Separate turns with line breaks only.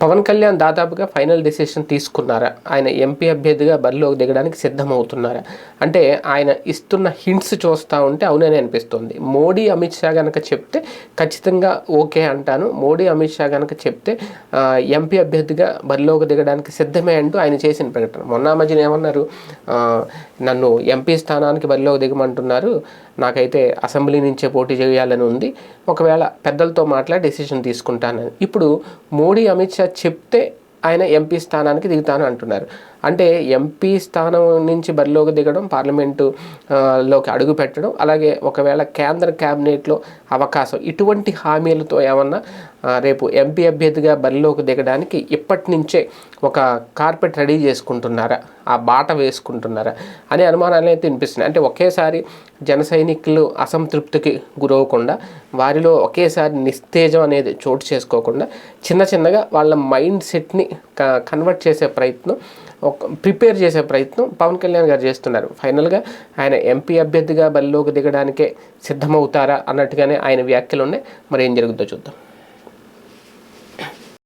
పవన్ కళ్యాణ్ దాదాపుగా final decision తీసుకున్నారా? ఆయన ఎంపీ అభ్యర్థిగా బరిలోకి దిగడానికి సిద్ధమవుతున్నారా? అంటే ఆయన ఇస్తున్న హింట్స్ చూస్తూ ఉంటే అవునని అనిపిస్తుంది. మోడీ అమిత్ షా కనుక చెప్తే ఖచ్చితంగా ఓకే అంటాను. మోడీ అమిత్ షా కనుక చెప్తే ఎంపీ అభ్యర్థిగా బరిలోకి దిగడానికి సిద్ధమే అంటూ ఆయన చేసిన ప్రకటన. మొన్న మధ్యన ఏమన్నారు? నన్ను ఎంపీ స్థానానికి బరిలోకి దిగమంటున్నారు. నాకైతే అసెంబ్లీ నుంచే పోటీ చేయాలని ఉంది. ఒకవేళ పెద్దలతో మాట్లాడి డెసిషన్ తీసుకుంటానని ఇప్పుడు మోడీ అమిత్ షా చెప్తే ఆయన ఎంపీ స్థానానికి దిగుతాను అంటున్నారు. అంటే ఎంపీ స్థానం నుంచి బరిలోకి దిగడం పార్లమెంటు లోకి అడుగు పెట్టడం అలాగే ఒకవేళ కేంద్ర క్యాబినెట్లో అవకాశం ఇటువంటి హామీలతో ఏమన్నా రేపు ఎంపీ అభ్యర్థిగా బరిలోకి దిగడానికి ఇప్పటి నుంచే ఒక కార్పెట్ రెడీ చేసుకుంటున్నారా? ఆ బాట వేసుకుంటున్నారా? అనే అనుమానాలు అయితే వినిపిస్తున్నాయి. అంటే ఒకేసారి జన సైనికులు అసంతృప్తికి గురవకుండా వారిలో ఒకేసారి నిస్తేజం అనేది చోటు చేసుకోకుండా చిన్న చిన్నగా వాళ్ళ మైండ్ సెట్ని కన్వర్ట్ చేసే ప్రయత్నం ఒక ప్రిపేర్ చేసే ప్రయత్నం పవన్ కళ్యాణ్ గారు చేస్తున్నారు. ఫైనల్గా ఆయన ఎంపీ అభ్యర్థిగా బరిలోకి దిగడానికే సిద్ధమవుతారా అన్నట్టుగానే ఆయన వ్యాఖ్యలు ఉన్నాయి. మరి ఏం జరుగుతుందో చూద్దాం.